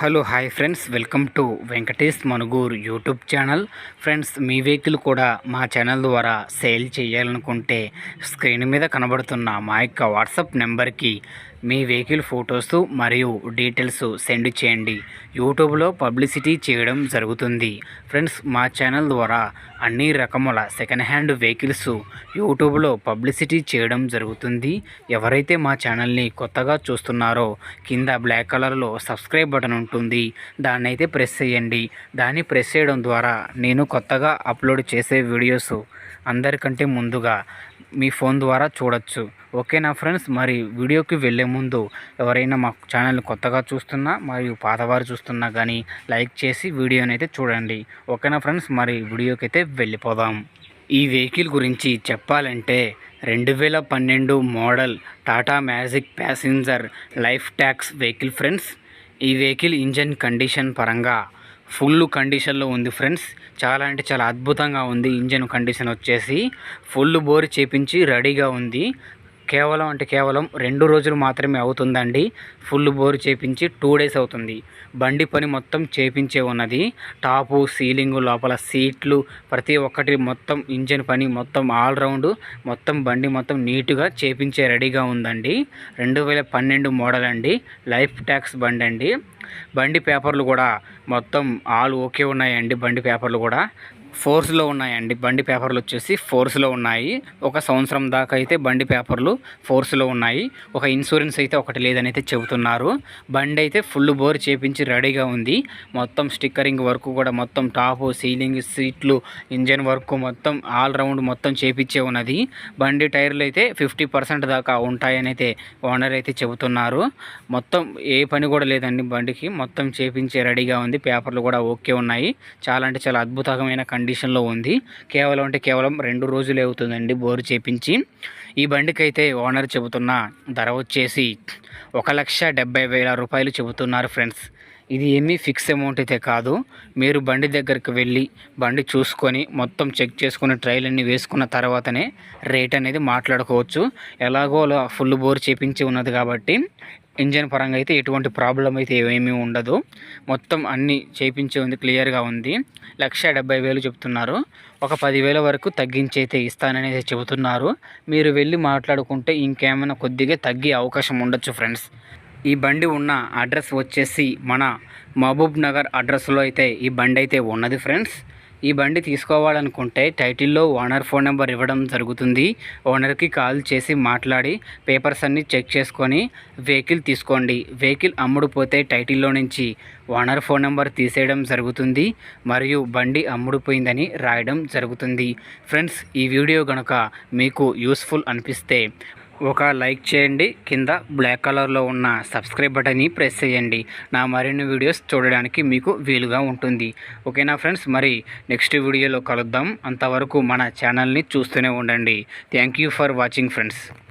Hello hi friends. Welcome to Venkatesh Manuguru YouTube channel. Friends me vehicle కూడా మా channel ద్వారా sale చేయాలనుకుంటే screen మీద కనబడుతున్న మా యొక్క వాట్సాప్ నెంబర్కి మీ వెహికల్ ఫొటోస్ మరియు డీటెయిల్స్ సెండ్ చేయండి. యూట్యూబ్లో పబ్లిసిటీ చేయడం జరుగుతుంది. ఫ్రెండ్స్ మా ఛానల్ ద్వారా అన్ని రకముల సెకండ్ హ్యాండ్ వెహికల్స్ యూట్యూబ్లో పబ్లిసిటీ చేయడం జరుగుతుంది. ఎవరైతే మా ఛానల్ని కొత్తగా చూస్తున్నారో కింద బ్లాక్ కలర్లో సబ్స్క్రైబ్ బటన్ ఉంటుంది. దాన్ని అయితే ప్రెస్ చేయండి. దాన్ని ప్రెస్ చేయడం ద్వారా నేను కొత్తగా అప్లోడ్ చేసే వీడియోస్ అందరికంటే ముందుగా మీ ఫోన్ ద్వారా చూడొచ్చు. ఓకేనా ఫ్రెండ్స్? మరి వీడియోకి వెళ్ళే ముందు ఎవరైనా మా ఛానల్ని కొత్తగా చూస్తున్నా మరియు పాతవారు చూస్తున్నా కానీ లైక్ చేసి వీడియోని అయితే చూడండి. ఓకేనా ఫ్రెండ్స్? మరి వీడియోకి అయితే వెళ్ళిపోదాం. ఈ వెహికల్ గురించి చెప్పాలంటే రెండు వేల పన్నెండు model Tata magic passenger life tax vehicle friends. ఈ వెహికల్ ఇంజన్ కండిషన్ పరంగా ఫుల్ కండిషన్లో ఉంది ఫ్రెండ్స్. చాలా అంటే చాలా అద్భుతంగా ఉంది ఇంజన్ కండిషన్ వచ్చేసి. ఫుల్ బోర్ చేపించి రెడీగా ఉంది. కేవలం అంటే కేవలం రెండు రోజులు మాత్రమే అవుతుందండి. ఫుల్ బోర్ చేపించి టూ డేస్ అవుతుంది. బండి పని మొత్తం చేపించే ఉన్నది. టాపు సీలింగ్ లోపల సీట్లు ప్రతి ఒక్కటి మొత్తం ఇంజన్ పని మొత్తం ఆల్రౌండ్ మొత్తం బండి మొత్తం నీట్గా చేపించే రెడీగా ఉందండి. రెండు వేల పన్నెండు మోడల్ అండి. లైఫ్ ట్యాక్స్ బండి అండి బండి పేపర్లు కూడా మొత్తం ఆల్ ఓకే ఉన్నాయండి బండి పేపర్లు కూడా. ఫోర్స్లో ఉన్నాయండి. బండి పేపర్లు వచ్చేసి ఫోర్స్లో ఉన్నాయి. ఒక సంవత్సరం దాకా అయితే బండి పేపర్లు ఫోర్స్లో ఉన్నాయి. ఒక ఇన్సూరెన్స్ అయితే ఒకటి లేదని అయితే చెబుతున్నారు. బండి అయితే ఫుల్ బోర్ చేపించి రెడీగా ఉంది. మొత్తం స్టిక్కరింగ్ వర్క్ కూడా మొత్తం టాపు సీలింగ్ సీట్లు ఇంజన్ వర్క్ మొత్తం ఆల్ రౌండ్ మొత్తం చేపించే ఉన్నది. బండి టైర్లు అయితే ఫిఫ్టీ పర్సెంట్ దాకా ఉంటాయని అయితే ఓనర్ అయితే చెబుతున్నారు. మొత్తం ఏ పని కూడా లేదండి బండికి. మొత్తం చేపించే రెడీగా ఉంది. పేపర్లు కూడా ఓకే ఉన్నాయి. చాలా అంటే చాలా అద్భుతమైన కండిషన్లో ఉంది. కేవలం అంటే కేవలం రెండు రోజులే అవుతుందండి బోరు చేపించి. ఈ బండికైతే ఓనర్ చెబుతున్న ధర వచ్చేసి ఒక లక్ష డెబ్బై వేల రూపాయలు చెబుతున్నారు ఫ్రెండ్స్. ఇది ఏమీ ఫిక్స్ అమౌంట్ అయితే కాదు. మీరు బండి దగ్గరికి వెళ్ళి బండి చూసుకొని మొత్తం చెక్ చేసుకుని ట్రైల్ అన్ని వేసుకున్న తర్వాతనే రేట్ అనేది మాట్లాడుకోవచ్చు. ఎలాగో ఫుల్ బోర్ చేపించి ఉన్నది కాబట్టి ఇంజన్ పరంగా అయితే ఎటువంటి ప్రాబ్లం అయితే ఏమీ ఉండదు. మొత్తం అన్నీ చేయించే ఉంది క్లియర్గా ఉంది. లక్ష డెబ్బై వేలు చెప్తున్నారు. ఒక పదివేల వరకు తగ్గించి అయితే ఇస్తానని చెబుతున్నారు. మీరు వెళ్ళి మాట్లాడుకుంటే ఇంకేమైనా కొద్దిగా తగ్గే అవకాశం ఉండొచ్చు ఫ్రెండ్స్. ఈ బండి ఉన్న అడ్రస్ వచ్చేసి మన మహబూబ్ నగర్ అడ్రస్లో అయితే ఈ బండి అయితే ఉన్నది ఫ్రెండ్స్. ఈ బండి తీసుకోవాలనుకుంటే టైటిల్లో ఓనర్ ఫోన్ నెంబర్ ఇవ్వడం జరుగుతుంది. ఓనర్కి కాల్ చేసి మాట్లాడి పేపర్స్ అన్నీ చెక్ చేసుకొని వెహికల్ తీసుకోండి. వెహికల్ అమ్ముడుపోతే టైటిల్లో నుంచి ఓనర్ ఫోన్ నెంబర్ తీసేయడం జరుగుతుంది. మరియు బండి అమ్ముడుపోయిందని రాయడం జరుగుతుంది. ఫ్రెండ్స్ ఈ వీడియో కనుక మీకు యూస్ఫుల్ అనిపిస్తే ఒక లైక్ చేయండి. కింద బ్లాక్ కలర్లో ఉన్న సబ్స్క్రైబ్ బటన్ని ప్రెస్ చేయండి. నా మరిన్ని వీడియోస్ చూడడానికి మీకు వీలుగా ఉంటుంది. ఓకేనా ఫ్రెండ్స్? మరి నెక్స్ట్ వీడియోలో కలుద్దాం. అంతవరకు మన ఛానల్ని చూస్తూనే ఉండండి. Thank you for watching friends.